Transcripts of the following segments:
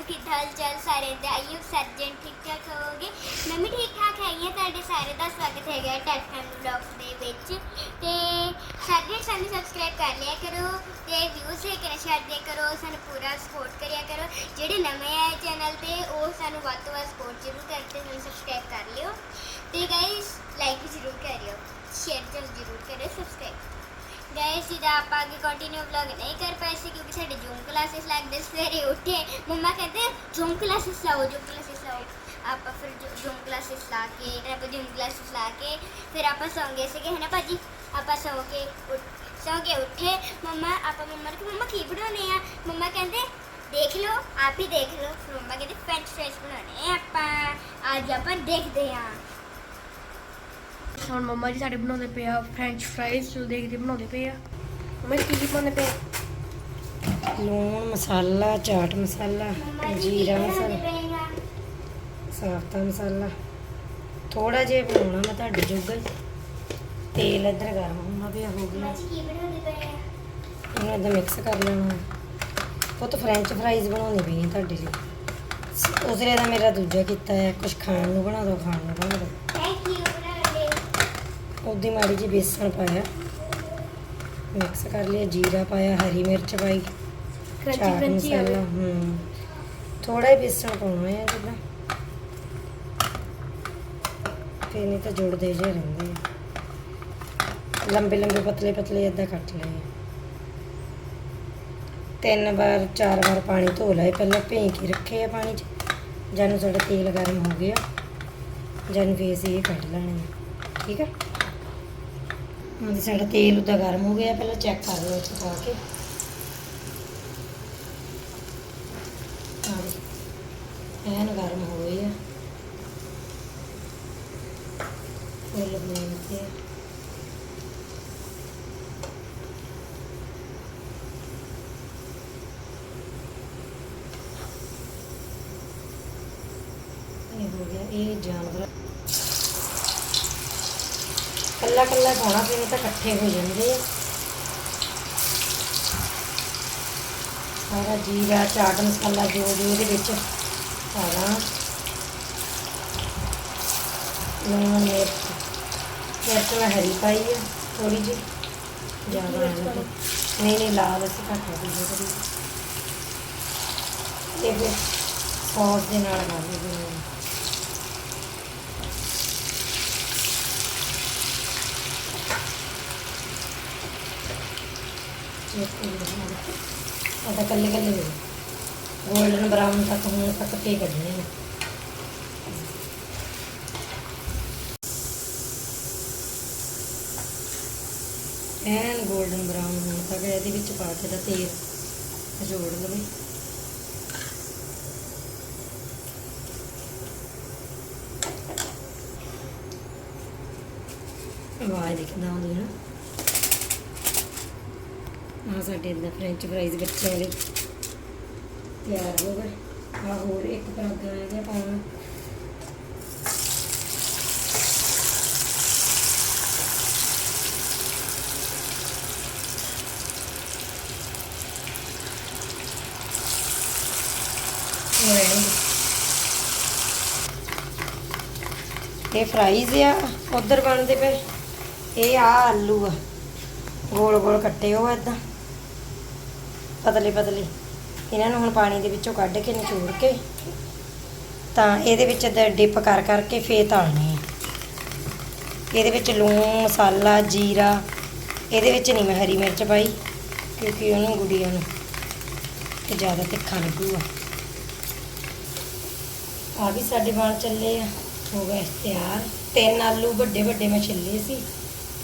ਨੂੰ ਕਿੱਦਾਂ ਹਾਲ ਚਾਲ ਸਾਰੇ ਦੇ? ਆਈਓ ਸਰਜਨ ਠੀਕ ਠਾਕ ਹੋਵੋਗੇ। ਮੈਂ ਵੀ ਠੀਕ ਠਾਕ ਹੈਗੀ ਹਾਂ। ਤੁਹਾਡੇ ਸਾਰੇ ਦਾ ਸਵਾਗਤ ਹੈਗਾ ਟੈਕਟਨ ਵਲੌਗ ਦੇ ਵਿੱਚ। ਤੇ ਸਾਰੇ ਸਾਨੂੰ ਸਬਸਕ੍ਰਾਈਬ ਕਰ ਲਿਆ ਕਰੋ ਤੇ ਵਿਊਜ਼ ਹੈ ਕਿ ਛੱਡ ਦਿਆ ਕਰੋ। ਸਾਨੂੰ ਪੂਰਾ ਸਪੋਰਟ ਕਰਿਆ ਕਰੋ। ਜਿਹੜੇ ਨਵੇਂ ਆਏ ਚੈਨਲ ਤੇ, ਉਹ ਸਾਨੂੰ ਵੱਧ ਤੋਂ ਵੱਧ ਸਪੋਰਟ ਜ਼ਰੂਰ ਕਰਕੇ ਸਾਨੂੰ ਸਬਸਕ੍ਰਾਈਬ ਕਰ ਲਿਓ। ਤੇ ਗਾਇਸ ਲਾਈਕ ਜ਼ਰੂਰ ਕਰਿਓ। ਸ਼ੇਅਰ ਜ਼ਰੂਰ ਕਰਿਓ। ਸਬਸਕ੍ਰਾਈਬ ਗਏ ਸੀ ਦਾ ਆਪਾਂ ਅੱਗੇ ਕੰਟੀਨਿਊ ਵਲੌਗ ਨਹੀਂ ਕਰ ਪਾਏ ਸੀ ਕਿਉਂਕਿ ਸਾਡੇ ਜ਼ੂਮ ਕਲਾਸਿਸ ਲੱਗਦੇ ਸਵੇਰੇ ਉੱਠੇ ਮੰਮਾ ਕਹਿੰਦੇ ਜ਼ੂਮ ਕਲਾਸਿਸ ਲਾਓ ਜ਼ੂਮ ਕਲਾਸਿਸ ਲਾਓ ਆਪਾਂ ਫਿਰ ਜ਼ੂਮ ਕਲਾਸਿਸ ਲਾ ਕੇ ਫਿਰ ਆਪਾਂ ਜ਼ੂਮ ਕਲਾਸਿਸ ਲਾ ਕੇ ਫਿਰ ਆਪਾਂ ਸੌਂ ਗਏ ਸੀਗੇ ਹੈ ਨਾ ਭਾਜੀ ਆਪਾਂ ਸੌਂ ਕੇ ਉੱਠ- ਸੌਂ ਕੇ ਉੱਠੇ ਮੰਮਾ ਆਪਾਂ ਮੰਮਾ ਨੂੰ ਕਿ ਮੰਮਾ ਕੀ ਬਣਾਉਣੇ ਆ ਮੰਮਾ ਕਹਿੰਦੇ ਦੇਖ ਲਓ ਆਪ ਹੀ ਦੇਖ ਲਓ ਫਿਰ ਮੰਮਾ ਕਹਿੰਦੇ ਫ੍ਰੈਂਚ ਫ੍ਰਾਈਜ਼ ਬਣਾਉਣੇ ਆ ਆਪਾਂ ਅੱਜ ਆਪਾਂ ਦੇਖਦੇ ਹਾਂ ਹੁਣ ਮੰਮਾ ਜੀ ਸਾਡੇ ਬਣਾਉਂਦੇ ਪਏ ਆ ਫ੍ਰੈਂਚ ਫ੍ਰਾਈਜ਼ ਜੋ ਦੇਖਦੇ ਬਣਾਉਂਦੇ ਪਏ ਆ। ਮੰਮਾ ਜੀ ਕੀ ਕੀ ਬਣਾਉਂਦੇ ਪਏ ਲੂਣ ਮਸਾਲਾ ਚਾਟ ਮਸਾਲਾ ਜੀਰਾ ਮਸਾਲਾ ਪਏ? ਸਾਫਤਾ ਮਸਾਲਾ। ਥੋੜਾ ਜਿਹਾ ਬਣਾਉਣਾ ਮੈਂ ਤੁਹਾਡੇ ਜੋਗਾ ਹੀ। ਤੇਲ ਇੱਧਰ ਗਰਮ ਹੋਣਾ ਪਿਆ ਹੋ ਗਿਆ। ਮੰਮਾ ਜੀ ਕੀ ਬਣਾਉਂਦੇ ਪਏ ਆ? ਇਹਨੂੰ ਇੱਦਾਂ ਮਿਕਸ ਕਰ ਲੈਣਾ। ਪੁੱਤ ਫ੍ਰੈਂਚ ਫਰਾਈਜ਼ ਬਣਾਉਣੀ ਪਈ ਤੁਹਾਡੇ ਲਈ। ਉਸਰੇ ਦਾ ਮੇਰਾ ਦੂਜਾ ਕੀਤਾ ਹੈ ਕੁਝ ਖਾਣ ਨੂੰ ਬਣਾ ਦਿਓ ਖਾਣ ਨੂੰ ਬਣਾ ਬਣਾਉਣੇ ਉਹਦੀ ਮਾੜੀ ਜੀ ਬੇਸਣ ਪਾਇਆ। ਮਿਕਸ ਕਰ ਲਿਆ ਜੀਰਾ ਪਾਇਆ ਹਰੀ ਮਿਰਚ ਪਾਈ ਕਰੰਚੀ ਕਰੰਚੀ ਆਵੇ। ਹੂੰ। ਥੋੜਾ ਹੀ ਬੇਸਣ ਪਾਉਣਾ ਹੈ ਜਿੱਦਾਂ। ਫੇਰ ਨਹੀਂ ਤਾਂ ਜੁੜਦੇ ਜੇ ਰਹਿੰਦੇ ਆ। ਲੰਬੇ ਲੰਬੇ ਪਤਲੇ ਪਤਲੇ ਏਦਾਂ ਕੱਟ ਲਏ। ਤਿੰਨ ਵਾਰ ਚਾਰ ਵਾਰ ਪਾਣੀ ਧੋ ਲਏ। ਪਹਿਲਾਂ ਭੇਂ ਕੇ ਰੱਖੇ ਆ ਪਾਣੀ 'ਚ। ਜਾਨੂੰ ਸਾਡਾ ਤੇਲ ਗਰਮ ਹੋ ਗਿਆ। ਜਾਨੂੰ ਫੇਰ ਅਸੀਂ ਇਹ ਕੱਢ ਲੈਣੇ ਠੀਕ ਹੈ ਹਾਂਜੀ ਸਾਡਾ ਤੇਲ ਉਦਾਂ ਗਰਮ ਹੋ ਗਿਆ, ਪਹਿਲਾਂ ਚੈੱਕ ਕਰ ਲਓ ਇੱਥੇ ਪਾ ਕੇ। ਐਨ ਗਰਮ ਹੋ ਗਏ ਆ। ਫੁੱਲ ਬਲੇਨ ਤੇ ਇਹ ਹੋ ਗਿਆ, ਇਹ ਜਾਨਵਰ। ਕੱਲਾ ਕੱਲਾ ਪਾਉਣਾ ਫਿਰ ਨਹੀਂ ਤਾਂ ਇਕੱਠੇ ਹੋ ਜਾਂਦੇ ਆ। ਸਾਰਾ ਜੀਰਾ ਚਾਟ ਮਸਾਲਾ ਜੋ ਜੋ ਇਹਦੇ ਵਿੱਚ ਪਾਣਾ ਲੂਣ ਮਿਰਚ। ਮਿਰਚ ਮੈਂ ਹਰੀ ਪਾਈ ਆ ਥੋੜੀ ਜਿਹੀ। ਜ਼ਿਆਦਾ ਨਹੀਂ। ਨਹੀਂ ਲਾਲ ਅਸੀਂ ਘੱਟ ਪਾਈਏ ਥੋੜੀ ਇਹ ਫਿਰ ਸੌਸ ਦੇ ਨਾਲ ਖਾ ਲਈਏ ਉਹਦਾ ਕੱਲੇ ਕੱਲੇ ਦੇ ਗੋਲਡਨ ਬਰਾਊਨ ਤੱਕ ਹੁਣ ਤੱਕ ਕੇ ਕੱਢਣੇ ਨੇ। ਐਨ ਗੋਲਡਨ ਬਰਾਊਨ ਹੋਣ ਤੱਕ ਇਹਦੇ ਵਿੱਚ ਪਾ ਕੇ ਦਾ ਤੇਲ ਜੋੜ ਲਵੇ। ਆਵਾਜ਼ ਦੇਖਦਾ ਆਉਂਦੀ ਨਾ। ਆ ਸਾਡੇ ਇਦਾਂ ਫ੍ਰੈਂਚ ਫਰਾਈਜ਼ ਬੱਚਿਆਂ ਲਈ ਤਿਆਰ ਹੋ ਗਏ। ਆ ਹੋਰ ਇੱਕ ਪਰਾਗਾ ਰਹਿ ਗਿਆ ਪਾਉਣਾ। ਇਹ ਫਰਾਈਜ਼ ਆ, ਉਧਰ ਬਣਦੇ ਪਏ। ਇਹ ਆ ਆਲੂ ਆ। ਗੋਲ ਗੋਲ ਕੱਟੇ ਹੋ ਏਦਾਂ ਪਤਲੇ ਪਤਲੇ। ਇਹਨਾਂ ਨੂੰ ਹੁਣ ਪਾਣੀ ਦੇ ਵਿੱਚੋਂ ਕੱਢ ਕੇ ਨਿਚੋੜ ਕੇ ਤਾਂ ਇਹਦੇ ਵਿੱਚ ਡਿਪ ਕਰ ਕਰਕੇ ਫੇਰ ਤਲਣੇ ਆ। ਇਹਦੇ ਵਿੱਚ ਲੂਣ, ਮਸਾਲਾ, ਜੀਰਾ, ਇਹਦੇ ਵਿੱਚ ਨਹੀਂ ਮੈਂ ਹਰੀ ਮਿਰਚ ਪਾਈ, ਕਿਉਂਕਿ ਉਹਨੂੰ ਗੁੜੀਆਂ ਨੂੰ ਤੇ ਜ਼ਿਆਦਾ ਤਿੱਖਾ ਲੱਗੂਗਾ। ਆ ਵੀ ਸਾਡੇ ਬਣ ਚੱਲੇ ਆ। ਹੋ ਗਏ ਤਿਆਰ। ਤਿੰਨ ਆਲੂ ਵੱਡੇ ਵੱਡੇ ਮੈਂ ਛਿੱਲੇ ਸੀ।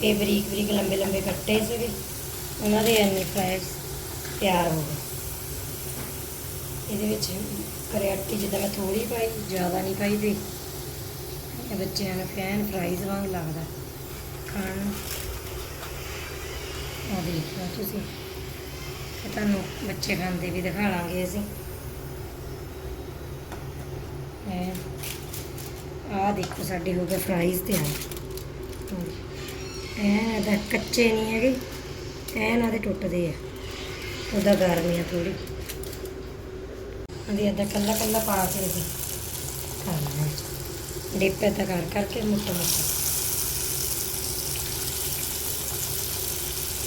ਤੇ ਬਰੀਕ ਬਰੀਕ ਲੰਬੇ ਲੰਬੇ ਕੱਟੇ ਸੀਗੇ। ਉਹਨਾਂ ਦੇ ਐਨੇ ਫਰਾਈਜ਼ ਤਿਆਰ ਹੋ ਗਏ। ਇਹਦੇ ਵਿੱਚ ਕਰਿਆਟੀ ਜਿੱਦਾਂ ਮੈਂ ਥੋੜੀ ਪਾਈ, ਜ਼ਿਆਦਾ ਨਹੀਂ ਪਾਈ ਤੇ ਇਹ ਬੱਚਿਆਂ ਨੂੰ ਫੈਨ ਫਰਾਈਜ਼ ਵਾਂਗ ਲੱਗਦਾ। ਖਾਣ ਨੂੰ। ਆ ਦੇਖ ਲਓ ਤੁਸੀਂ। ਇਹ ਤੁਹਾਨੂੰ ਬੱਚੇ ਖਾਂਦੇ ਵੀ ਦਿਖਾ ਲਾਂਗੇ ਅਸੀਂ। ਆ ਦੇਖੋ ਸਾਡੇ ਹੋ ਗਏ ਫਰਾਈਜ਼ ਤਿਆਰ। ਐ ਦਾ ਕੱਚੇ ਨਹੀਂ ਹੈਗੇ ਐਨ ਆਦੇ ਟੁੱਟਦੇ ਆ। ਉਹਦਾ ਗਰਮੀ ਆ ਥੋੜੀ ਉਹਦੀ ਏਦਾਂ ਕੱਲਾ ਕੱਲਾ ਪਾ ਕੇ ਅਸੀਂ ਕਰ ਲੈਣਾ ਡਿਪ ਏਦਾਂ ਕਰ ਕਰਕੇ ਮੁੱਟ ਮੁੱਟ।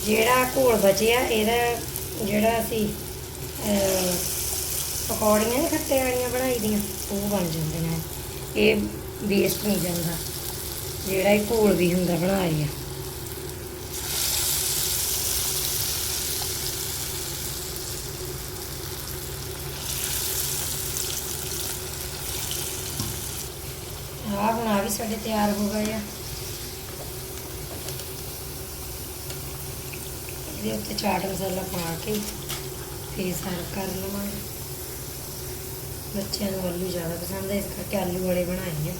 ਜਿਹੜਾ ਘੋਲ ਬਚਿਆ, ਇਹਦਾ ਜਿਹੜਾ ਅਸੀਂ ਪਕੌੜੀਆਂ ਖੱਟੇ ਵਾਲੀਆਂ ਬਣਾਈ ਦੀਆਂ, ਉਹ ਬਣ ਜਾਂਦੀਆਂ ਇਹ ਵੇਸਟ ਨਹੀਂ ਜਾਂਦਾ। ਜਿਹੜਾ ਇਹ ਘੋਲ ਵੀ ਹੁੰਦਾ ਬਣਾਇਆ। ਆਹ ਬਣਾ ਵੀ ਸਾਡੇ ਤਿਆਰ ਹੋ ਗਏ ਆ। ਇਹਦੇ ਉੱਤੇ ਚਾਟ ਮਸਾਲਾ ਪਾ ਕੇ ਫੇਰ ਸਰਵ ਕਰ ਲਵਾਂਗੇ। ਬੱਚਿਆਂ ਨੂੰ ਆਲੂ ਜ਼ਿਆਦਾ ਪਸੰਦ ਹੈ ਇਸ ਕਰਕੇ ਆਲੂ ਵਾਲੇ ਬਣਾਏ ਆ।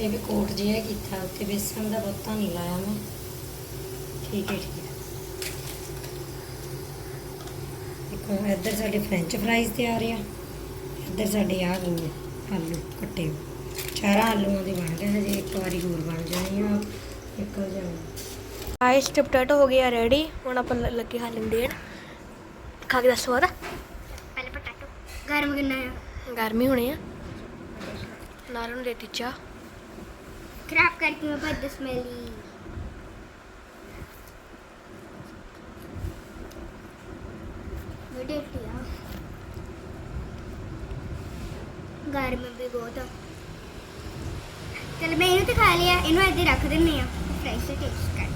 ਇਹ ਵੀ ਕੋਟ ਜਿਹਾ ਕੀਤਾ, ਉੱਤੇ ਬੇਸਣ ਦਾ ਬਹੁਤਾ ਨਹੀਂ ਲਾਇਆ ਮੈਂ। ਠੀਕ ਹੈ ਠੀਕ ਹੈ। ਇੱਕ ਇੱਧਰ ਸਾਡੇ ਫ੍ਰੈਂਚ ਫਰਾਈਜ਼ ਤਿਆਰ ਆ। ਇੱਧਰ ਸਾਡੇ ਆ ਗਏ ਆਲੂ ਕੱਟੇ। ਚਾਰਾਂ ਆਲੂਆਂ ਦੇ ਬਣ ਗਏ ਹਜੇ ਇੱਕ ਵਾਰੀ ਹੋਰ ਬਣ ਜਾਣੀ ਆ ਨਿਕਲ ਜਾਣਾ ਆਇਸ ਪਟਾਟੋ ਹੋ ਗਿਆ ਰੈਡੀ ਹੁਣ ਆਪਾਂ ਲੱਗੇ ਲੈਂਦੇ ਆ ਖਾ ਕੇ ਦੱਸੋ ਆਦਾ। ਪਹਿਲੇ ਪਟਾਟੋ ਗਰਮ ਕਿੰਨਾ ਆ? ਗਰਮੀ ਹੋਣੀ ਆ। ਨਾਲ ਨੂੰ ਦੇਤੀ ਚਾਹ। ਖਰਾਬ ਕਰਤੀ ਮੈਂ ਭੱਜ ਸਮੈਲੀ। ਵੀਡੀਓ ਗਰਮ ਬਹੁਤ ਆ ਚਲ ਮੈਂ ਇਹਨੂੰ ਤੇ ਖਾ ਲਿਆ, ਇਹਨੂੰ ਇੱਥੇ ਰੱਖ ਦਿੰਨੇ ਆ। ਫਰਾਈ ਟੇਸਟ ਕਰ।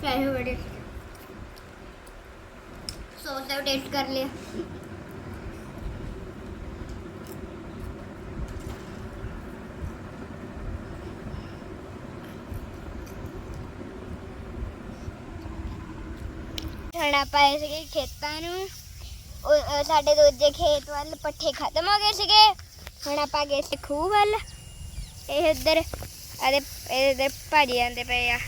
ਫਰਾਈ ਹੋ ਗਏ। ਸੌਸ ਦਾ ਟੇਸਟ ਕਰ ਲਿਆ। ਹੁਣ ਆਪਾਂ ਆਏ ਸੀਗੇ ਖੇਤਾਂ ਨੂੰ। ਉਹ ਸਾਡੇ ਦੂਜੇ ਖੇਤ ਵੱਲ ਪੱਠੇ ਖਤਮ ਹੋ ਗਏ ਸੀਗੇ। ਹੁਣ ਆਪਾਂ ਗਏ ਸੀ ਖੂਹ ਵੱਲ। ਇਹ ਇੱਧਰ ਇਹਦੇ ਇਹਦੇ ਭਾਜੀ ਜਾਂਦੇ ਪਏ ਆ।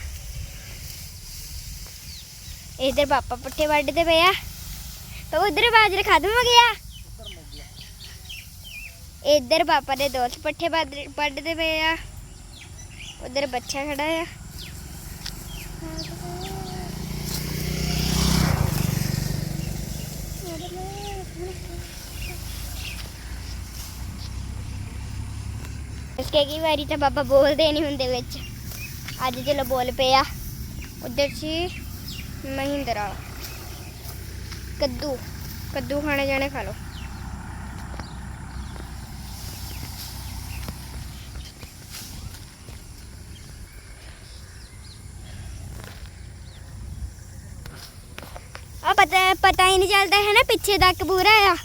ਇਧਰ ਪਾਪਾ ਪੱਠੇ ਵੱਢਦੇ ਪਏ ਆ। ਤਾਂ ਉਧਰ ਬਾਜਰੇ ਖਤਮ ਹੋ ਗਿਆ ਇੱਧਰ ਪਾਪਾ ਦੇ ਦੋਸਤ ਪੱਠੇ ਵੱਢਦੇ ਪਏ ਆ। ਉਧਰ ਬੱਚਾ ਖੜਾ ਆ। ਇਸਕੇ ਕੀ ਵਾਰੀ ਤਾਂ ਬਾਬਾ ਬੋਲਦੇ ਨਹੀਂ ਹੁੰਦੇ ਵਿੱਚ। ਅੱਜ ਚਲੋ ਬੋਲ ਪਿਆ। ਉਧਰ ਸੀ ਮਹਿੰਦਰਾ। ਕੱਦੂ ਕੱਦੂ ਖਾਣੇ ਜਾਣੇ ਖਾ ਲਓ। ਆ ਪਤਾ ਪਤਾ ਹੀ ਨਹੀਂ ਚੱਲਦਾ, ਹੈ ਨਾ, ਪਿੱਛੇ ਤੱਕ ਪੂਰਾ ਆ।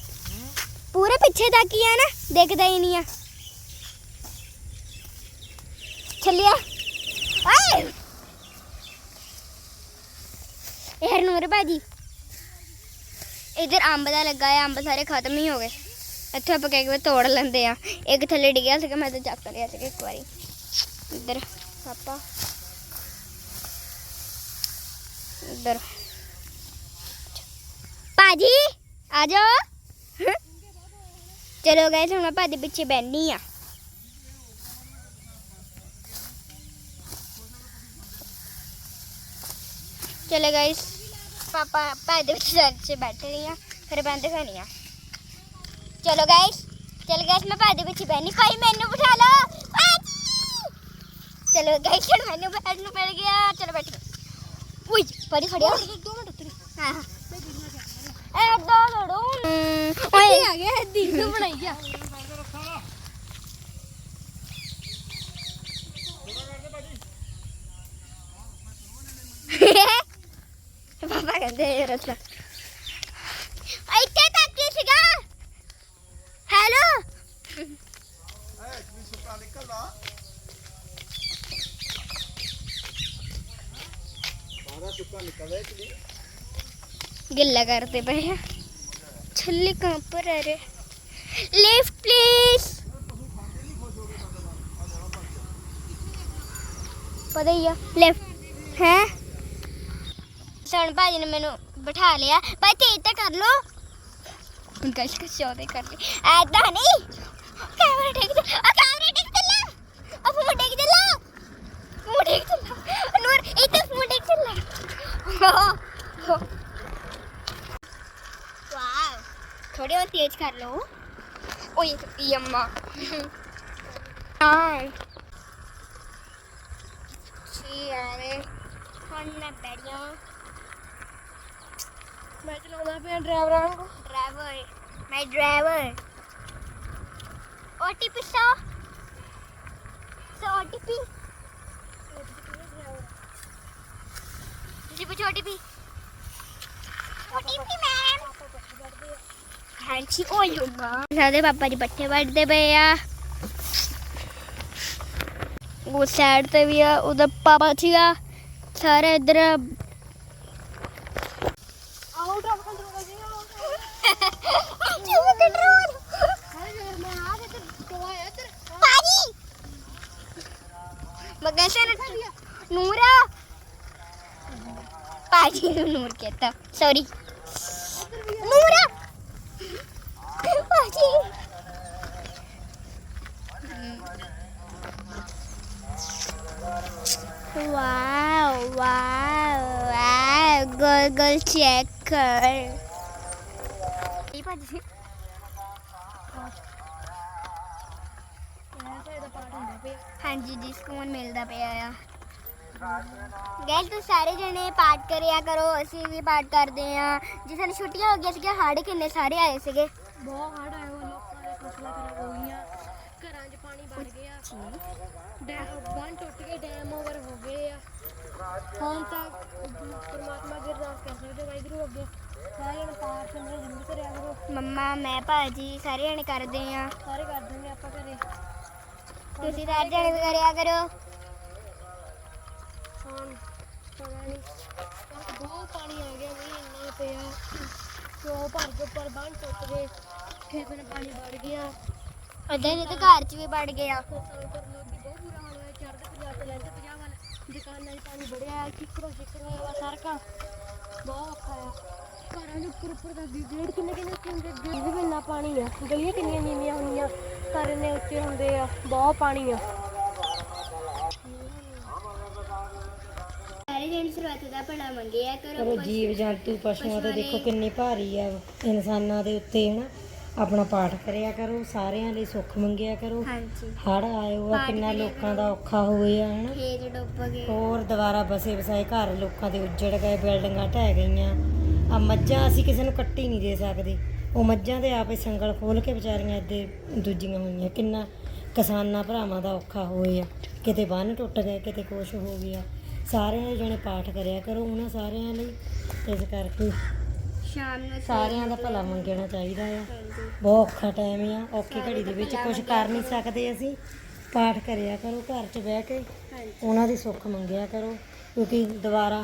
ਪੂਰੇ ਪਿੱਛੇ ਤੱਕ ਹੀ ਆ ਨਾ, ਦੇਖਦਾ ਹੀ ਨਹੀਂ ਆ। ਚੱਲਿਆ ਹਰਨੂਰ ਭਾਜੀ ਇਧਰ ਅੰਬ ਦਾ ਲੱਗਾ ਹੈ ਅੰਬ ਸਾਰੇ ਖਤਮ ਹੀ ਹੋ ਗਏ ਇੱਥੇ ਆਪਾਂ ਕਹਿ ਕੇ ਤੋੜ ਲੈਂਦੇ ਆ ਇੱਕ ਥੱਲੇ ਡਿੱਗਿਆ ਸੀਗਾ ਮੈਂ ਤਾਂ ਚੱਕ ਲਿਆ ਸੀਗਾ ਇੱਕ ਵਾਰੀ ਇੱਧਰ ਪਾਪਾ ਇੱਧਰ ਭਾਜੀ ਆ ਜਾਓ ਚਲੋ ਗਏ ਹੁਣ ਮੈਂ ਭਾਜੀ ਪਿੱਛੇ ਬੈਠੀ ਆ ਚਲੇ ਗਾਇਸ ਪਾਪਾ ਭਾਈ ਦੇ ਵਿੱਚ ਸਰ ਚ ਬੈਠੇ ਰਹੀ ਆ ਫਿਰ ਬੰਦ ਖਾਣੀ ਆ। ਚਲੋ ਗਾਇਸ ਚਲ ਗਾਇਸ ਮੈਂ ਭਾਈ ਦੇ ਵਿੱਚ ਬੈਣੀ ਭਾਈ ਮੈਨੂੰ ਬਿਠਾ ਲਓ। ਚਲੋ ਗਾਇਸ ਹੁਣ ਮੈਨੂੰ ਬੈਠ ਨੂੰ ਮਿਲ ਗਿਆ। ਚਲੋ ਬੈਠੋ। ਉਈ ਪਰੀ ਖੜਿਆ। 2 ਮਿੰਟ ਤਰੀ ਹਾਂ। ਹਾਂ ਐ ਦੋ ਲੜੋ ਓਏ ਆ ਗਿਆ ਹੱਦੀ ਨੂੰ ਬਣਾਈ ਆ। ਕਹਿੰਦੇ ਇਹ ਰਸਲਾ ਇੱਥੇ ਤੱਕ ਹੀ ਸੀਗਾ ਹੈਲੋ गिल्ला करते पे हैं छल्ली कहाँ पर है रे लिफ्ट प्लीज ਪਤਾ ਹੀ ਆ ਲਿਫਟ बैठा लिया भाई तेज तो कर लो गल इसका शोधे कर ले ऐसा नहीं कैमरा टेक दे और कैमरा टेक दे ला और फ़ोन टेक दे ला फ़ोन टेक दे ला नूर इतने फ़ोन टेक दे ला वाह थोड़ी और तेज कर लो ओए यम्मा हाँ छी यार फ़ोन में बैठ ਮੈਂ ਚਲਾਉਂਦਾ ਪਿਆ ਡਰਾਈਵਰਾਂ ਨੂੰ। Driver my driver OTP so. So OTP. ਜੀ ਪੁੱਛੋ ਓਟੀਪੀ ਓਟੀਪੀ ਮੈਮ ਹਾਂਜੀ ਓ ਯੋਗਾ ਸਾਡੇ ਪਾਪਾ ਜੀ ਪੱਠੇ ਵੱਢਦੇ ਪਏ ਆ। ਉਹ ਸਾਈਡ ਤੇ ਵੀ ਆ, ਉਹਦਾ ਪਾਪਾ ਸੀਗਾ। ਸਾਰੇ ਇੱਧਰ Sorry. Nura! wow, wow, wow. Google checker. ਹਾਂਜੀ ਜੀ ਸਕੂਨ ਮਿਲਦਾ ਪਿਆ ਆ। ਗੈਲ ਤੁਸੀਂ ਸਾਰੇ ਜਣੇ ਪਾਠ ਕਰਿਆ ਕਰੋ ਅਸੀਂ ਵੀ ਪਾਠ ਕਰਦੇ ਆ। ਜੀ ਸਾਨੂੰ ਛੁੱਟੀਆਂ ਹੋ ਗਈਆਂ ਸੀਗੀਆਂ ਹਾੜੇ ਕਿੰਨੇ ਸਾਰੇ ਆਏ ਸੀਗੇ? ਬਹੁਤ ਹੜ ਆਇਆ ਲੋਕਾਂ ਦੇ ਫਸਲਾਂ ਖਰਾਬ ਹੋ ਗਈਆਂ ਘਰਾਂ 'ਚ ਪਾਣੀ ਵੜ ਗਿਆ। ਡੈਮ ਬੰਨ ਟੁੱਟ ਕੇ ਡੈਮ ਓਵਰ ਹੋ ਗਏ ਆ। ਹੁਣ ਤਾਂ ਪਰਮਾਤਮਾ ਦੀ ਅਰਦਾਸ ਕਰ ਸਕਦੇ ਵਾਹਿਗੁਰੂ ਅੱਗੇ। ਸਾਰੇ ਪਾਠ ਸਮਝ ਜ਼ਰੂਰ ਕਰਿਆ ਕਰੋ। ਮੰਮਾ ਮੈਂ ਭਾਜੀ ਸਾਰੇ ਜਣੇ ਕਰਦੇ ਆ। ਸਾਰੇ ਕਰ ਦਾਂਗੇ ਆਪਾਂ ਘਰੇ। ਤੁਸੀਂ ਸਾਰੇ ਜਣੇ ਵੀ ਕਰਿਆ ਕਰੋ। ਨਹੀਂ ਬਹੁਤ ਪਾਣੀ ਆ ਗਿਆ ਵੀ ਇੰਨਾ ਪਿਆ। ਸੋ ਭਰ ਕੇ ਉੱਪਰ ਬੰਨ ਟੁੱਟ ਗਏ। ਖੇਤਾਂ 'ਚ ਪਾਣੀ ਵੜ ਗਿਆ। ਅੱਧੇ ਨੇ ਤਾਂ ਘਰ 'ਚ ਵੀ ਵੜ ਗਿਆ। ਦੁਕਾਨਾਂ 'ਚ ਪਾਣੀ ਵੜਿਆ ਕਿੱਕਰੋ ਕਿੱਕਰੋ ਹੋਇਆ ਸੜਕਾਂ ਬਹੁਤ ਔਖਾ ਆ। ਘਰਾਂ ਦੇ ਉੱਪਰ ਉੱਪਰ ਦਾ ਗੇੜ ਕਿੰਨੇ ਕਿੰਨੇ ਗੇੜ ਵੀ ਇੰਨਾ ਪਾਣੀ ਆ। ਗਲੀਆਂ ਕਿੰਨੀਆਂ ਨੀਵੀਆਂ ਹੋਈਆਂ ਘਰ ਇੰਨੇ ਉੱਚੇ ਹੁੰਦੇ ਆ ਬਹੁਤ ਪਾਣੀ ਆ। ਸਾਰੇ ਜਣੇ ਸਰਬੱਤ ਦਾ ਭਲਾ ਮੰਗਿਆ ਕਰੋ ਕਰੋ ਜੀਵ ਜੰਤੂ ਪਸ਼ੂਆਂ ਤੇ ਦੇਖੋ ਕਿੰਨੀ ਭਾਰੀ ਆ। ਇਨਸਾਨਾਂ ਦੇ ਉੱਤੇ ਹਨਾ ਆਪਣਾ ਪਾਠ ਕਰਿਆ ਕਰੋ ਸਾਰਿਆਂ ਲਈ ਸੁੱਖ ਮੰਗਿਆ ਕਰੋ। ਹਾਂਜੀ। ਹੜ ਆਇਓ ਆ ਕਿੰਨਾ ਲੋਕਾਂ ਦਾ ਔਖਾ ਹੋਇਆ ਹਨਾ। ਖੇਤ ਡੁੱਬ ਗਏ। ਹੋਰ ਦੁਬਾਰਾ ਬਸੇ ਵਸਾਏ ਘਰ ਲੋਕਾਂ ਦੇ ਉੱਜੜ ਗਏ ਬਿਲਡਿੰਗਾਂ ਢਹਿ ਗਈਆਂ। ਆ ਮੱਝਾਂ ਅਸੀਂ ਕਿਸੇ ਨੂੰ ਕੱਟੀ ਨਹੀਂ ਦੇ ਸਕਦੇ। ਉਹ ਮੱਝਾਂ ਦੇ ਆਪੇ ਸੰਗਲ ਖੋਲ ਕੇ ਵਿਚਾਰੀਆਂ ਇੱਦੇ ਦੂਜੀਆਂ ਹੋਈਆਂ। ਕਿੰਨਾ ਕਿਸਾਨਾਂ ਭਰਾਵਾਂ ਦਾ ਔਖਾ ਹੋਇਆ ਕਿਤੇ ਬੰਨ ਟੁੱਟ ਗਏ ਕਿਤੇ ਕੁਛ ਹੋ ਗਿਆ। ਸਾਰਿਆਂ ਜਣੇ ਪਾਠ ਕਰਿਆ ਕਰੋ ਉਹਨਾਂ ਸਾਰਿਆਂ ਲਈ। ਇਸ ਕਰਕੇ ਸ਼ਾਮ ਨੂੰ ਸਾਰਿਆਂ ਦਾ ਭਲਾ ਮੰਗਣਾ ਚਾਹੀਦਾ ਆ। ਬਹੁਤ ਔਖਾ ਟਾਈਮ ਆ। ਔਖੀ ਘੜੀ ਦੇ ਵਿੱਚ ਕੁਝ ਕਰ ਨਹੀਂ ਸਕਦੇ ਅਸੀਂ। ਪਾਠ ਕਰਿਆ ਕਰੋ ਘਰ 'ਚ ਬਹਿ ਕੇ ਉਹਨਾਂ ਦੀ ਸੁੱਖ ਮੰਗਿਆ ਕਰੋ। ਕਿਉਂਕਿ ਦੁਬਾਰਾ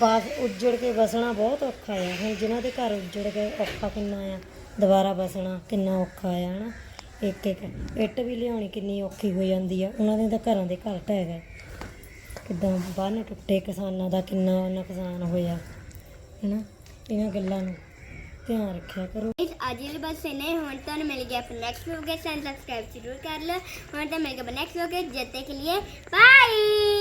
ਬਾਸ ਉੱਜੜ ਕੇ ਵਸਣਾ ਬਹੁਤ ਔਖਾ ਆ। ਹੁਣ ਜਿਨ੍ਹਾਂ ਦੇ ਘਰ ਉੱਜੜ ਗਏ ਔਖਾ ਕਿੰਨਾ ਆ, ਦੁਬਾਰਾ ਵਸਣਾ ਕਿੰਨਾ ਔਖਾ ਆ, ਹਨਾ? ਇੱਕ ਇੱਕ, ਇੱਟ ਵੀ ਲਿਆਉਣੀ ਕਿੰਨੀ ਔਖੀ ਹੋ ਜਾਂਦੀ ਆ। ਉਹਨਾਂ ਦੇ ਤਾਂ ਘਰਾਂ ਦੇ ਘਰ ਟਹਿ ਗਏ ਕਿਦਾਂ ਬੰਨ ਟੁੱਟੇ ਕਿਸਾਨਾਂ ਦਾ ਕਿੰਨਾ ਨੁਕਸਾਨ ਹੋਇਆ, ਹਨਾ? ਇਹਨਾਂ ਗੱਲਾਂ ਨੂੰ ਧਿਆਨ ਰੱਖਿਆ ਕਰੋ। ਇਸ ਅੱਜ ਲਈ ਬਸ ਇਹਨੇ ਹੁਣ ਤੁਹਾਨੂੰ ਮਿਲ ਗਿਆ ਆਪਣਾ ਨੈਕਸਟ ਵਲੋਗ ਸੈਂਡ ਸਬਸਕ੍ਰਾਈਬ ਜ਼ਰੂਰ ਕਰ ਲਓ। ਹੁਣ ਤਾਂ ਮਿਲ ਗਿਆ ਨੈਕਸਟ ਵਲੋਗ ਜਦ ਤੱਕ ਲਈ ਬਾਏ